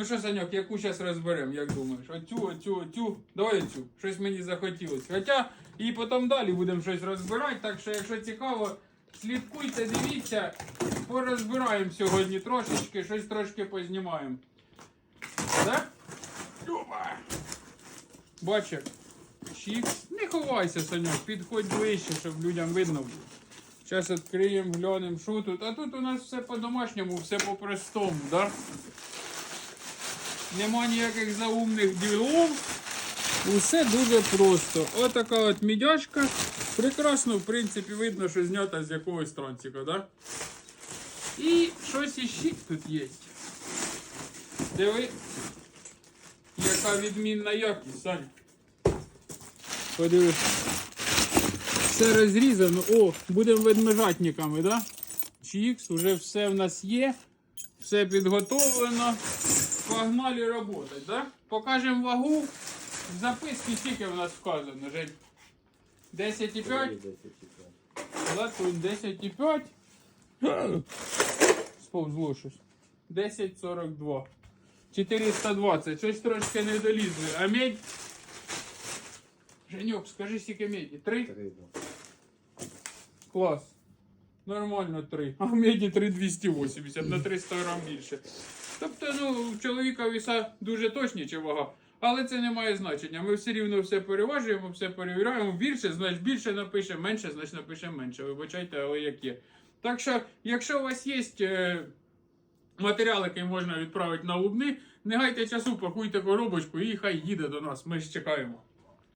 Ну що, Саньок, яку зараз розберемо, як думаєш? Оцю, оцю, оцю, давай оцю. Щось мені захотілося. Хоча і потім далі будемо щось розбирати, так що, якщо цікаво, слідкуйте, дивіться, порозбираємо сьогодні трошечки, щось трошки познімаємо. Так? Опа! Бачиш? Чікс. Не ховайся, Саньок, підходь ближче, щоб людям видно було. Зараз відкриємо, глянемо, що тут. А тут у нас все по-домашньому, все по-простому, да? Нема ніяких заумних ділов. Усе дуже просто. Отака от мідяшка. Прекрасно, в принципі, видно, що знята з якогось тронцика, да? І щось іще тут є. Диви, яка відмінна якість, Саня. Подивись. Все розрізано. О, будемо ведмежатниками, да? Чікс, уже все в нас є. Все підготовлено. Погнали работать, да? Покажемо вагу. В записці скільки в нас вказано, Жень? 10,5? Латунь 10,5. Сповзло щось. 10,42. 420. Щось трошки не долізли. А медь? Женьок, скажи скільки меді? Три? Клас. Нормально 3. А в меді 3,280 на 300 грам більше. Тобто, ну, чоловіка віса дуже точні чи вага. Але це не має значення. Ми все рівно все переважуємо, все перевіряємо. Більше, значить більше напишемо, менше, значить напишемо менше. Вибачайте, але як є. Так що, якщо у вас є е, матеріал, який можна відправити на лубни, не гайте часу, пакуйте коробочку і хай їде до нас. Ми ж чекаємо.